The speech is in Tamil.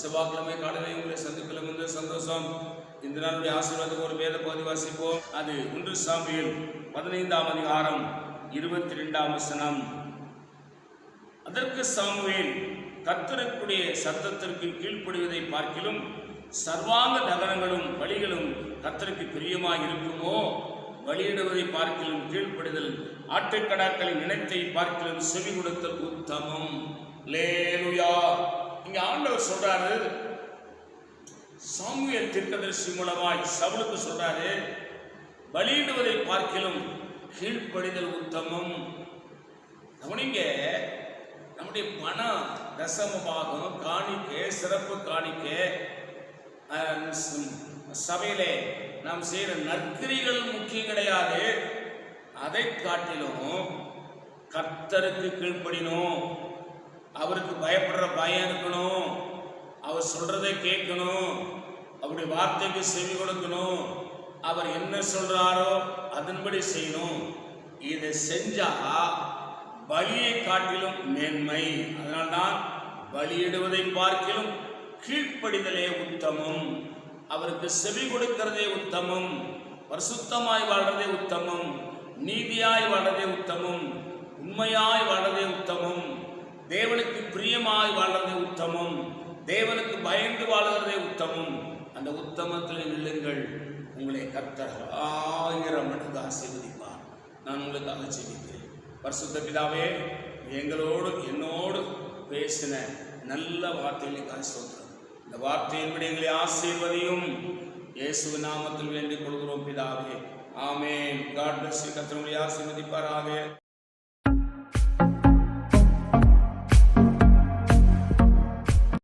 செவ்வாய்க்கிழமை காலையில் உங்களை சந்திப்பில் வந்து சந்தோஷம். இந்த நாளுடைய ஆசீர்வாதத்துக்கு ஒரு வேத பகுதி வாசிப்போம். அது ஒன்று சாமியில் பதினைந்தாம் அதிகாரம் இருபத்தி ரெண்டாம் வசனம். அதற்கு சாமுவேல் கத்தருக்குடைய சத்தத்திற்கு கீழ்ப்படுவதை பார்க்கிலும் சர்வாங்க நகரங்களும் வழிகளும் கத்தருக்கு பிரியமாக இருக்குமோ வழியிடுவதை பார்க்கிலும் கீழ்ப்படிதல் ஆட்டுக்கடாக்களை இனத்தை பார்க்கிலும் செவி கொடுத்தல் உத்தமம். லேலுயா இங்க ஆண்டவர் சொல்றாரு சாமுவேல் தீர்க்கதரிசி மூலமாய் சவுளுக்கு சொல்றாரு வழியிடுவதை பார்க்கிலும் கீழ்ப்படிதல் உத்தமம். கவனிங்க நம்முடைய பணம் தசம பாகம் காணிக்க சிறப்பு காணிக்க சபையிலே நாம் செய்கிற நற்கிரிகள் முக்கியம் கிடையாது. அதை காட்டிலும் கர்த்தருக்கு கீழ்ப்படினோம் அவருக்கு பயப்படுற பயம் இருக்கணும் அவர் சொல்றதை கேட்கணும் அவருடைய வார்த்தைக்கு செவி கொடுக்கணும் அவர் என்ன சொல்றாரோ அதன்படி செய்யணும். இதை செஞ்சா பலியை காட்டிலும் மேன்மை. அதனால்தான் பலியிடுவதை பார்க்கிலும் கீழ்ப்படிதலே உத்தமம். அவருக்கு செவி கொடுக்கிறதே உத்தமம். பரிசுத்தமாய் வாழ்றதே உத்தமம். நீதியாய் வாழ்றதே உத்தமம். உண்மையாய் வாழ்றதே உத்தமம். தேவனுக்கு பிரியமாய் வாழ்றதே உத்தமம். தேவனுக்கு பயந்து வாழ்கிறதே உத்தமம். அந்த உத்தமத்தில் நில்லுங்கள். உங்களை கர்த்தர் ஆயிரம் மடங்கு ஆசீர்வதிப்பார். நான் உங்களுக்காக ஜெபிக்கிறேன். பரிசுத்த பிதாவே எங்களோடு என்னோடு பேசின நல்ல வார்த்தைகளுக்காக சொல்கிறேன் இந்த வார்த்தையின்படி எங்களை ஆசீர்வதியும் இயேசு நாமத்தில் வேண்டிக் கொள்கிறோம் பிதாவே. ஆமேன். காட் பிளஸ் கத்திரங்களை ஆசீர்வதிப்பாராக.